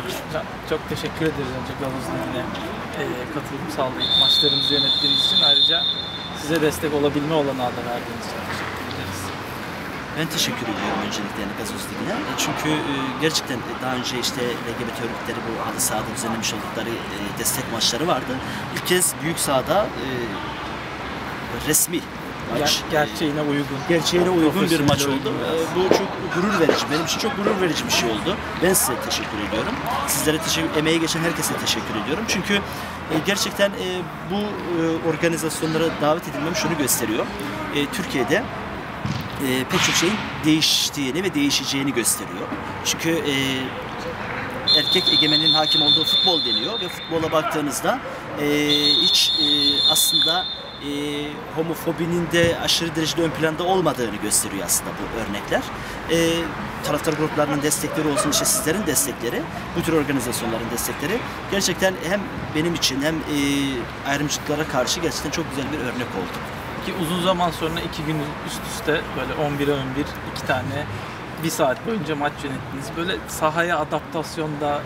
Hocam, Çok teşekkür ederiz önce Gazoz Ligi'ne e, katılım sağlayıp maçlarımızı yönettiğiniz için. Ayrıca size destek olabilme olanağı da verdiğiniz için teşekkür ederiz. Ben teşekkür ediyorum öncelikle yani Ligi'ne. E, Çünkü e, gerçekten daha önce işte LGBT örgütleri bu halı sahada düzenlemiş oldukları e, destek maçları vardı. İlk kez büyük sahada e, resmi maç. Ger- gerçeğine uygun. gerçeğine uygun bir maç oldu. Ee, Bu çok gurur verici. Benim için çok gurur verici bir şey oldu. Ben size teşekkür ediyorum. Sizlere teşekkür, emeği geçen herkese teşekkür ediyorum. Çünkü e, gerçekten e, bu e, organizasyonlara davet edilmem şunu gösteriyor. E, Türkiye'de e, pek çok şeyin değiştiğini ve değişeceğini gösteriyor. Çünkü e, erkek egemenin hakim olduğu futbol deniyor ve futbola baktığınızda e, hiç e, aslında e, homofobinin de aşırı derecede ön planda olmadığını gösteriyor aslında bu örnekler. E, taraftar gruplarının destekleri olsun, işte sizlerin destekleri, bu tür organizasyonların destekleri gerçekten hem benim için hem e, ayrımcılıklara karşı gerçekten çok güzel bir örnek oldu. Ki uzun zaman sonra iki gün üst üste böyle 11'e 11 iki tane bir saat boyunca maç yönettiniz. Böyle sahaya adaptasyonda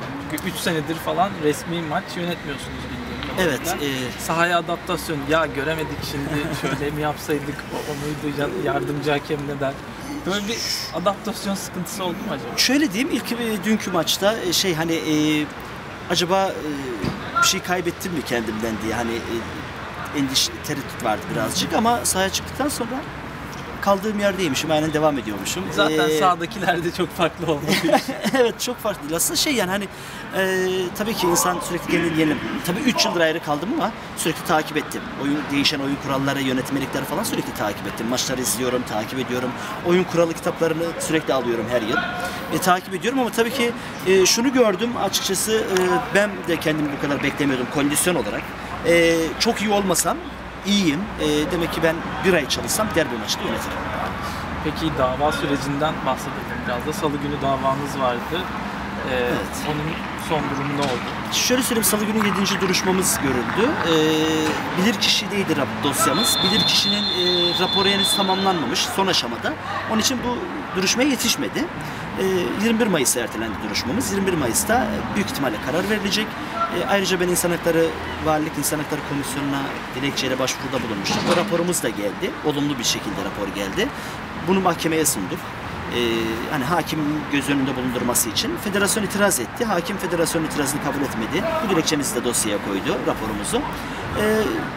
3 senedir falan resmi maç yönetmiyorsunuz kadarıyla. Evet, e, Sahaya adaptasyon ya göremedik şimdi şöyle mi yapsaydık o, muydu ya- yardımcı hakem ne der. Böyle bir adaptasyon sıkıntısı oldu mu acaba? Şöyle diyeyim ilk e, dünkü maçta e, şey hani e, acaba e, bir şey kaybettim mi kendimden diye hani e, endiş tereddüt vardı birazcık ama sahaya çıktıktan sonra kaldığım yerdeymişim aynen devam ediyormuşum. Zaten Ee, sahadakiler de çok farklı olmadığı için. evet çok farklı değil. Aslında şey yani hani e, tabii ki insan sürekli yenileyelim. Tabii 3 yıldır ayrı kaldım ama sürekli takip ettim. Oyun değişen oyun kuralları, yönetmelikleri falan sürekli takip ettim. Maçları izliyorum, takip ediyorum. Oyun kuralı kitaplarını sürekli alıyorum her yıl. E, takip ediyorum ama tabii ki e, şunu gördüm açıkçası e, ben de kendimi bu kadar beklemiyordum kondisyon olarak. E, çok iyi olmasam iyiyim. E, demek ki ben bir ay çalışsam derbi maçı da yönetirim. Peki dava sürecinden bahsedelim biraz da. Salı günü davanız vardı. Ee, Evet. Onun son durumu ne oldu? Şöyle söyleyeyim salı günü 7. duruşmamız görüldü. Ee, bilirkişi değildi rap dosyamız. Bilirkişinin e, raporu henüz tamamlanmamış son aşamada. Onun için bu duruşmaya yetişmedi. Ee, 21 Mayıs'a ertelendi duruşmamız. 21 Mayıs'ta büyük ihtimalle karar verilecek. E, ayrıca ben İnsan Hakları Valilik İnsan Hakları Komisyonu'na dilekçeyle başvuruda bulunmuştum. O raporumuz da geldi. Olumlu bir şekilde rapor geldi. Bunu mahkemeye sunduk e, hani hakim göz önünde bulundurması için federasyon itiraz etti. Hakim federasyon itirazını kabul etmedi. Bu dilekçemizi de dosyaya koydu, raporumuzu. E,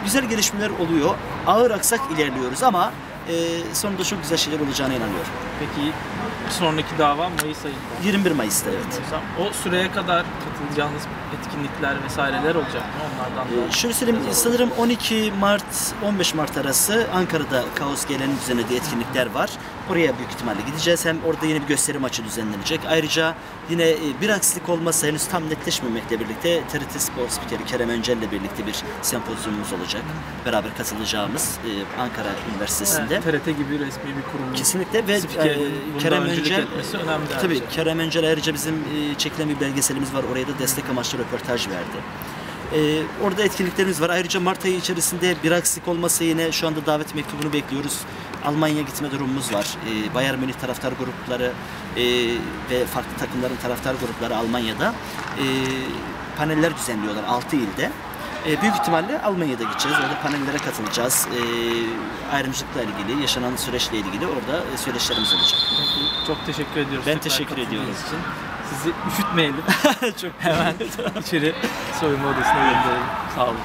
güzel gelişmeler oluyor. Ağır aksak ilerliyoruz ama e, sonunda çok güzel şeyler olacağına inanıyorum. Peki sonraki dava Mayıs ayında. 21 Mayıs'ta evet. O süreye kadar katılacağınız etkinlikler vesaireler olacak mı? Onlardan da. Ee, Şöyle söyleyeyim, sanırım 12 Mart, 15 Mart arası Ankara'da Kaos Gelen'in düzenlediği etkinlikler var. Oraya büyük ihtimalle gideceğiz. Hem orada yine bir gösteri maçı düzenlenecek. Ayrıca yine e, bir aksilik olmazsa henüz tam netleşmemekle birlikte TRT Spor Spikeri Kerem Öncel'le birlikte bir sempozyumumuz olacak. Beraber katılacağımız e, Ankara Üniversitesi'nde. Yani TRT gibi resmi bir kurum. Kesinlikle ve e, Kerem Öncel önemli Tabii ayrıca. Kerem Öncel ayrıca bizim e, çekilen bir belgeselimiz var. Oraya da destek amaçlı röportaj verdi. E, orada etkinliklerimiz var. Ayrıca Mart ayı içerisinde bir aksilik olmasa yine şu anda davet mektubunu bekliyoruz. Almanya gitme durumumuz var. E, Bayern Münih taraftar grupları e, ve farklı takımların taraftar grupları Almanya'da e, paneller düzenliyorlar 6 ilde. E, büyük ihtimalle Almanya'da gideceğiz. Orada panellere katılacağız. E, ayrımcılıkla ilgili, yaşanan süreçle ilgili orada e, söyleşilerimiz olacak. Peki, çok teşekkür ediyoruz. Ben teşekkür ediyorum. Için. Sizi üşütmeyelim. Çok Hemen içeri soyunma odasına gönderelim. Sağ olun.